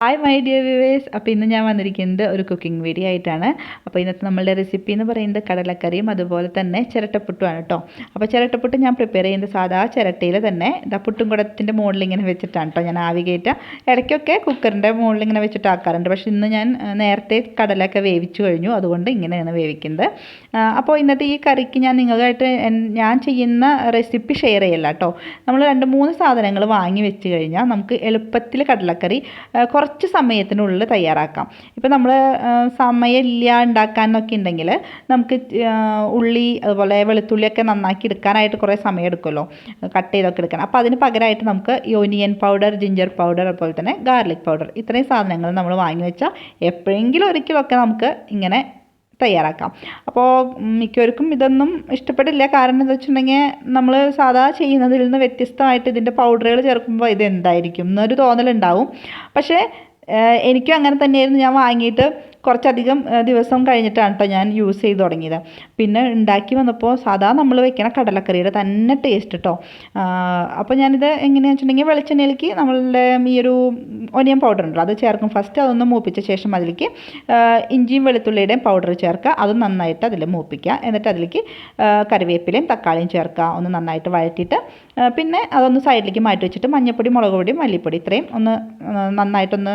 Hi my dear viewers അപ്പോൾ ഇന്ന് ഞാൻ വന്നിരിക്കുന്നത് ഒരു കുക്കിംഗ് വീഡിയോ ആയിട്ടാണ്. അപ്പോൾ ഇന്നത്തെ നമ്മളുടെ റെസിപ്പി എന്ന് പറയുന്നത് കടലക്കറിയും അതുപോലെ തന്നെ ചിരട്ടപ്പുട്ടുമാണ് കേട്ടോ അപ്പോൾ ചിരട്ടപ്പുട്ട് ഞാൻ പ്രിപ്പയർ ചെയ്യുന്നത് സാധാ ചിരട്ടയിൽ തന്നെ. ഇതാ പുട്ടും കുടത്തിന്റെ മുകളിൽ ഇങ്ങനെ വെച്ചിട്ടാണ് കേട്ടോ ഞാൻ ആവി കയറ്റ ഇടയ്ക്കൊക്കെ കുക്കറിന്റെ മുകളിൽ ഇങ്ങനെ വെച്ചിട്ട് ആക്കാറുണ്ട്. പക്ഷേ ഇന്ന് ഞാൻ നേരത്തെ കടലൊക്കെ വേവിച്ചു കഴിഞ്ഞു. അതുകൊണ്ട് ഇങ്ങനെയാണ് വേവിക്കുന്നത്. അപ്പോൾ ഇന്നത്തെ ഈ കറിക്ക് ഞാൻ നിങ്ങളുമായിട്ട് ഞാൻ ചെയ്യുന്ന റെസിപ്പി ഷെയർ ചെയ്യല്ല കേട്ടോ നമ്മൾ രണ്ട് മൂന്ന് സാധനങ്ങൾ വാങ്ങി വെച്ച് കഴിഞ്ഞാൽ നമുക്ക് എളുപ്പത്തിൽ കടലക്കറി ആ, കുറച്ച് സമയത്തിനുള്ളിൽ തയ്യാറാക്കാം. ഇപ്പോൾ നമ്മൾ സമയമില്ല ഉണ്ടാക്കാനൊക്കെ ഉണ്ടെങ്കിൽ നമുക്ക് ഉള്ളി അതുപോലെ വെളുത്തുള്ളിയൊക്കെ നന്നാക്കി എടുക്കാനായിട്ട് കുറേ സമയം എടുക്കുമല്ലോ കട്ട് ചെയ്തൊക്കെ എടുക്കണം അപ്പോൾ അതിന് പകരമായിട്ട് നമുക്ക് യോനിയൻ പൗഡർ ജിഞ്ചർ പൗഡർ അതുപോലെ തന്നെ ഗാർലിക് പൗഡർ ഇത്രയും സാധനങ്ങൾ നമ്മൾ വാങ്ങി വെച്ചാൽ എപ്പോഴെങ്കിലും ഒരിക്കലൊക്കെ നമുക്ക് ഇങ്ങനെ തയ്യാറാക്കാം. അപ്പോൾ മിക്കവർക്കും ഇതൊന്നും ഇഷ്ടപ്പെടില്ല. കാരണം എന്താ വെച്ചിട്ടുണ്ടെങ്കിൽ നമ്മൾ സാധാ ചെയ്യുന്നതിൽ നിന്ന് വ്യത്യസ്തമായിട്ട് ഇതിന്റെ പൗഡറുകൾ ചേർക്കുമ്പോൾ ഇത് എന്തായിരിക്കും എന്നൊരു തോന്നലുണ്ടാവും പക്ഷേ എനിക്കും അങ്ങനെ തന്നെയായിരുന്നു. ഞാൻ വാങ്ങിയിട്ട് കുറച്ചധികം ദിവസം കഴിഞ്ഞിട്ടാണ് കേട്ടോ ഞാൻ യൂസ് ചെയ്ത് തുടങ്ങിയത്. പിന്നെ ഉണ്ടാക്കി വന്നപ്പോൾ സാധാ നമ്മൾ വെക്കണ കടലക്കറിയുടെ തന്നെ ടേസ്റ്റ് കേട്ടോ. അപ്പോൾ ഞാനിത് എങ്ങനെയാണെന്ന് വെച്ചിട്ടുണ്ടെങ്കിൽ വെളിച്ചെണ്ണയിലേക്ക് നമ്മളുടെ ഈ ഒരു ഒനിയൻ പൗഡർ ഉണ്ടല്ലോ അത് ചേർക്കും. ഫസ്റ്റ് അതൊന്ന് മൂപ്പിച്ച ശേഷം അതിലേക്ക് ഇഞ്ചിയും വെളുത്തുള്ളിയുടെയും പൗഡർ ചേർക്കുക. അത് നന്നായിട്ട് അതിൽ മൂപ്പിക്കുക. എന്നിട്ട് അതിലേക്ക് കറിവേപ്പിലയും തക്കാളിയും ചേർക്കുക. ഒന്ന് നന്നായിട്ട് വഴറ്റിയിട്ട് പിന്നെ അതൊന്ന് സൈഡിലേക്ക് മാറ്റി വെച്ചിട്ട് മഞ്ഞൾപ്പൊടി മുളക് പൊടി മല്ലിപ്പൊടി ഇത്രയും ഒന്ന് നന്നായിട്ടൊന്ന്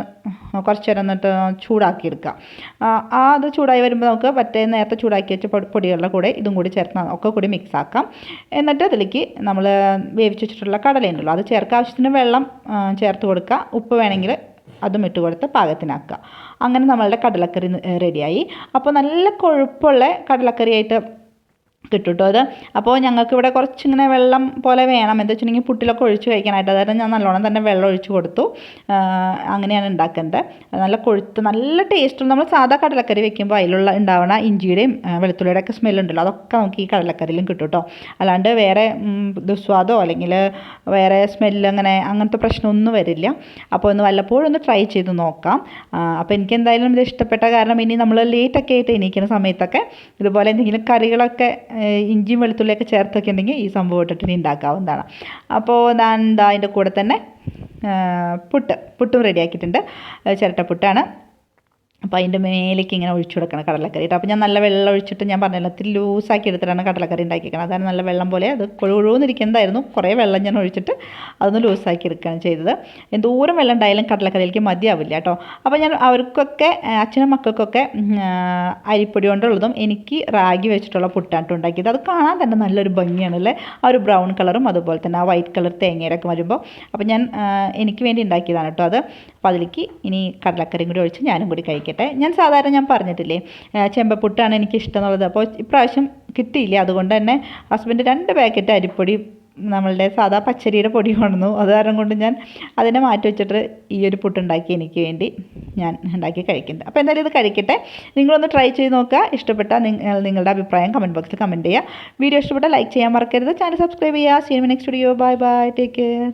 കുറച്ച് നേരം എന്നിട്ട് ചൂടാക്കിയെടുക്കുക. ആ, അത് ചൂടായി വരുമ്പോൾ നമുക്ക് മറ്റേ നേരത്തെ ചൂടാക്കി വെച്ച പൊടി- പൊടികളുടെ കൂടെ ഇതും കൂടി ചേർത്ത് ഒക്കെ കൂടി മിക്സ് ആക്കാം. എന്നിട്ട് അതിലേക്ക് നമ്മൾ വേവിച്ച് വെച്ചിട്ടുള്ള കടലയുണ്ടല്ലോ അത് ചേർക്കുക ആവശ്യത്തിന് വെള്ളം ചേർത്ത് കൊടുക്കുക. ഉപ്പ് വേണമെങ്കിൽ അതും ഇട്ട് കൊടുത്ത് പാകത്തിനാക്കുക. അങ്ങനെ നമ്മളുടെ കടലക്കറി റെഡിയായി അപ്പോൾ നല്ല കൊഴുപ്പുള്ള കടലക്കറിയായിട്ട് കിട്ടും കേട്ടോ അത് അപ്പോൾ ഞങ്ങൾക്ക് ഇവിടെ കുറച്ചിങ്ങനെ വെള്ളം പോലെ വേണം. എന്താ വെച്ചിട്ടുണ്ടെങ്കിൽ പുട്ടിലൊക്കെ ഒഴിച്ച് കഴിക്കാനായിട്ട്. അതായത് ഞാൻ നല്ലോണം തന്നെ വെള്ളം ഒഴിച്ച് കൊടുത്തു. അങ്ങനെയാണ് ഉണ്ടാക്കേണ്ടത്. നല്ല കൊഴുത്ത് നല്ല ടേസ്റ്റും. നമ്മൾ സാധാ കടലക്കറി വെക്കുമ്പോൾ അതിലുള്ള ഉണ്ടാവണ ഇഞ്ചിയുടെയും വെളുത്തുള്ളിയുടെ ഒക്കെ സ്മെല്ലുണ്ടല്ലോ അതൊക്കെ നമുക്ക് ഈ കടലക്കറിയിലും കിട്ടും കേട്ടോ. അല്ലാണ്ട് വേറെ ദുസ്വാദോ അല്ലെങ്കിൽ വേറെ സ്മെല്ല് അങ്ങനെ അങ്ങനത്തെ പ്രശ്നമൊന്നും വരില്ല. അപ്പോൾ ഒന്ന് വല്ലപ്പോഴും ഒന്ന് ട്രൈ ചെയ്ത് നോക്കാം. അപ്പോൾ എനിക്ക് എന്തായാലും ഇത് ഇഷ്ടപ്പെട്ട കാരണം ഇനി നമ്മൾ ലേറ്റൊക്കെ ആയിട്ട് എണീക്കുന്ന സമയത്തൊക്കെ ഇതുപോലെ എന്തെങ്കിലും കറികളൊക്കെ ഇഞ്ചിയും വെളുത്തുള്ളിയൊക്കെ ചേർത്തൊക്കെ ഉണ്ടെങ്കിൽ ഈ സംഭവം ഇട്ടിട്ട് ഉണ്ടാക്കാവുന്നതാണ്. അപ്പോൾ ഞാൻ എന്താ അതിന്റെ കൂടെ തന്നെ പുട്ട്. പുട്ടും റെഡിയാക്കിയിട്ടുണ്ട് ചിരട്ടപ്പുട്ടാണ് അപ്പോൾ അതിന്റെ മേലേക്ക് ഇങ്ങനെ ഒഴിച്ചു കൊടുക്കണം കടലക്കറി കേട്ടോ അപ്പോൾ ഞാൻ നല്ല വെള്ളം ഒഴിച്ചിട്ട് ഞാൻ പറഞ്ഞല്ലോ ഇത്തിരി ലൂസാക്കി എടുത്തിട്ടാണ് കടലക്കറി ഉണ്ടാക്കിയിരിക്കുന്നത് അതാണ് നല്ല വെള്ളം പോലെ അത് കൊഴുകൊഴുന്നിരിക്കുന്നതായിരുന്നു. കുറേ വെള്ളം ഞാൻ ഒഴിച്ചിട്ട് അതൊന്ന് ലൂസാക്കി എടുക്കുകയാണ് ചെയ്തത്. എന്തോരം വെള്ളം ഉണ്ടായാലും കടലക്കറിയിലേക്ക് മതിയാവില്ല കേട്ടോ അപ്പോൾ ഞാൻ അവർക്കൊക്കെ അച്ഛനും മക്കൾക്കൊക്കെ അരിപ്പൊടി കൊണ്ടുള്ളതും എനിക്ക് റാഗി വെച്ചിട്ടുള്ള പുട്ടാട്ട് ട്ടോ ഉണ്ടാക്കിയത്. അത് കാണാൻ തന്നെ നല്ലൊരു ഭംഗിയാണല്ലേ ആ ഒരു ബ്രൗൺ കളറും അതുപോലെ തന്നെ ആ വൈറ്റ് കളർ തേങ്ങയിലൊക്കെ വരുമ്പോൾ അപ്പോൾ ഞാൻ എനിക്ക് വേണ്ടി ഉണ്ടാക്കിയതാണ് കേട്ടോ അത്. അപ്പോൾ അതിലേക്ക് ഇനി കടലക്കറിയും കൂടി ഒഴിച്ച് ഞാനും കൂടി കഴിക്കട്ടെ. ഞാൻ സാധാരണ ഞാൻ പറഞ്ഞിട്ടില്ലേ ചെമ്പപ്പുട്ടാണ് എനിക്ക് ഇഷ്ടം എന്നുള്ളത് അപ്പോൾ ഇപ്രാവശ്യം കിട്ടിയില്ല? അതുകൊണ്ട് തന്നെ ഹസ്ബൻഡ് രണ്ട് പാക്കറ്റ് അരിപ്പൊടി നമ്മളുടെ സാധാ പച്ചരിയുടെ പൊടി കൊണ്ടുവന്നു. അത് കാരണം കൊണ്ട് ഞാൻ അതിനെ മാറ്റി വെച്ചിട്ട് ഈ ഒരു പുട്ടുണ്ടാക്കി എനിക്ക് വേണ്ടി ഞാൻ ഉണ്ടാക്കി കഴിക്കുന്നുണ്ട്. അപ്പോൾ എന്തായാലും ഇത് കഴിക്കട്ടെ. നിങ്ങളൊന്ന് ട്രൈ ചെയ്ത് നോക്കുക. ഇഷ്ടപ്പെട്ടാൽ നിങ്ങൾ നിങ്ങളുടെ അഭിപ്രായം കമന്റ് ബോക്സിൽ കമന്റ് ചെയ്യുക. വീഡിയോ ഇഷ്ടപ്പെട്ടാൽ ലൈക്ക് ചെയ്യാൻ മറക്കരുത്. ചാനൽ സബ്സ്ക്രൈബ് ചെയ്യുക. See in next video bye bye take care